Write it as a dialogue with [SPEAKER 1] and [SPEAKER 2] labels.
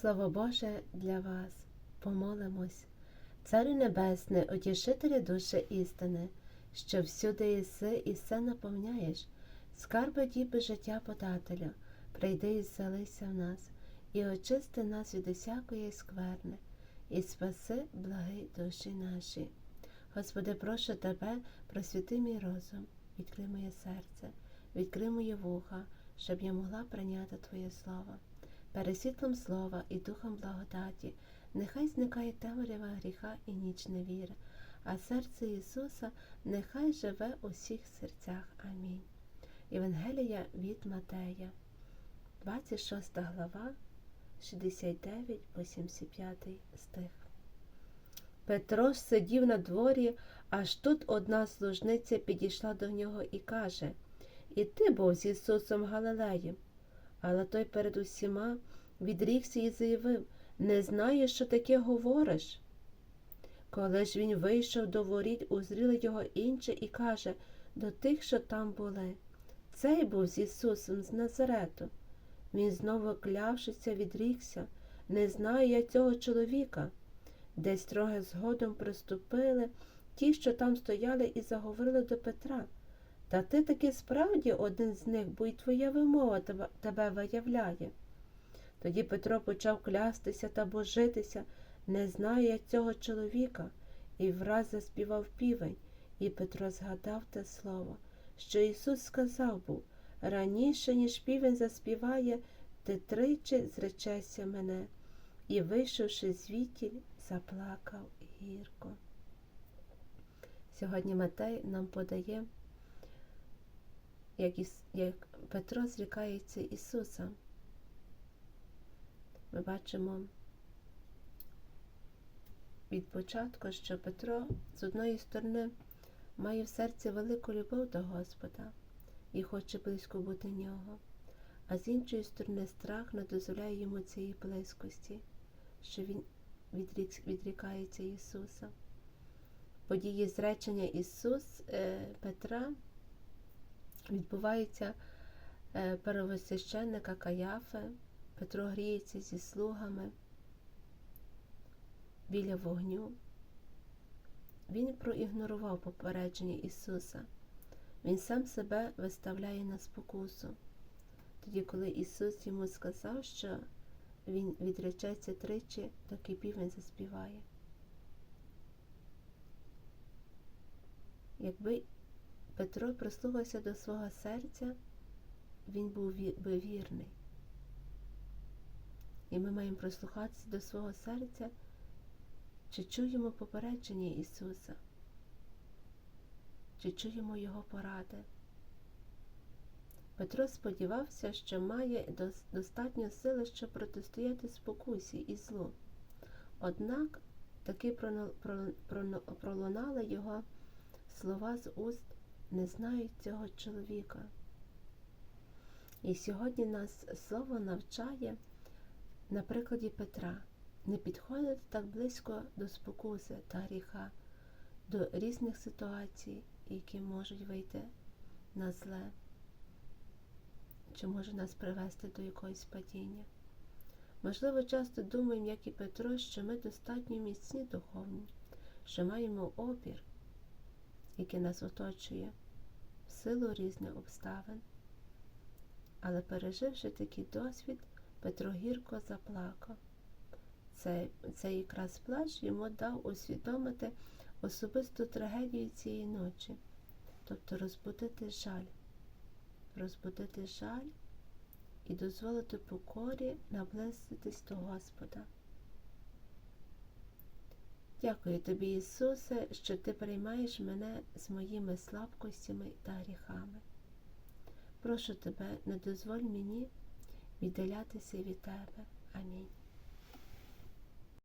[SPEAKER 1] Слово Боже для вас, помолимось. Царю Небесне, утішителю душі істини, що всюди єси і все наповняєш, скарби діби життя подателю, прийди і зселися в нас, і очисти нас від усякої скверни, і спаси благи душі наші. Господи, прошу Тебе, просвіти мій розум, відкрий моє серце, відкрий моє вуха, щоб я могла прийняти Твоє Слово. Пересвітлом слова і духом благодаті, нехай зникає темрява гріха і ніч невіри, а серце Ісуса нехай живе у всіх серцях. Амінь. Євангелія від Матея, 26 глава, 69 по 75 стих. Петро ж сидів на дворі, аж тут одна служниця підійшла до нього і каже І ти був з Ісусом Галилеєм. Але той перед усіма відрікся і заявив Не знаю, що таке говориш. Коли ж він вийшов до воріт, узріли його інші і каже до тих, що там були. Цей був з Ісусом з Назарету. Він знову клявшися, відрікся. Не знаю я цього чоловіка. Десь трохи згодом приступили ті, що там стояли, і заговорили до Петра. Та ти таки справді один з них, бо й твоя вимова тебе, виявляє. Тоді Петро почав клястися та божитися, не знаю я цього чоловіка, і враз заспівав півень, і Петро згадав те слово, що Ісус сказав був раніше, ніж півень заспіває, ти тричі зречешся мене, і, вийшовши звідтіль, заплакав гірко. Сьогодні Матей нам подає як, Іс... як Петро зрікається Ісуса. Ми бачимо від початку, що Петро з одної сторони має в серці велику любов до Господа і хоче близько бути нього, а з іншої сторони страх не дозволяє йому цієї близькості, що він відрік... відрікається Ісуса. Події зречення Ісус е, Петра відбувається е, первосвященника Каяфи, Петро гріється зі слугами біля вогню. Він проігнорував попередження Ісуса. Він сам себе виставляє на спокусу. Тоді, коли Ісус йому сказав, що Він відречеться тричі, доки півень заспіває. Якби Петро прислухався до свого серця, він був би вірний. І ми маємо прислухатися до свого серця, чи чуємо попередження Ісуса, чи чуємо Його поради. Петро сподівався, що має достатньо сили, щоб протистояти спокусі і злу. Однак таки пролунали його слова з уст не знають цього чоловіка. І сьогодні нас слово навчає на прикладі Петра не підходити так близько до спокуси та гріха, до різних ситуацій, які можуть вийти на зле, чи може нас привести до якогось падіння. Можливо, часто думаємо, як і Петро, що ми достатньо міцні духовні, що маємо опір, який нас оточує в силу різних обставин. Але переживши такий досвід, Петро гірко заплакав. Цей, цей якраз плач йому дав усвідомити особисту трагедію цієї ночі, тобто розбудити жаль, розбудити жаль і дозволити покорі наблизитись до Господа. Дякую тобі, Ісусе, що Ти приймаєш мене з моїми слабкостями та гріхами. Прошу тебе, не дозволь мені віддалятися від Тебе. Амінь.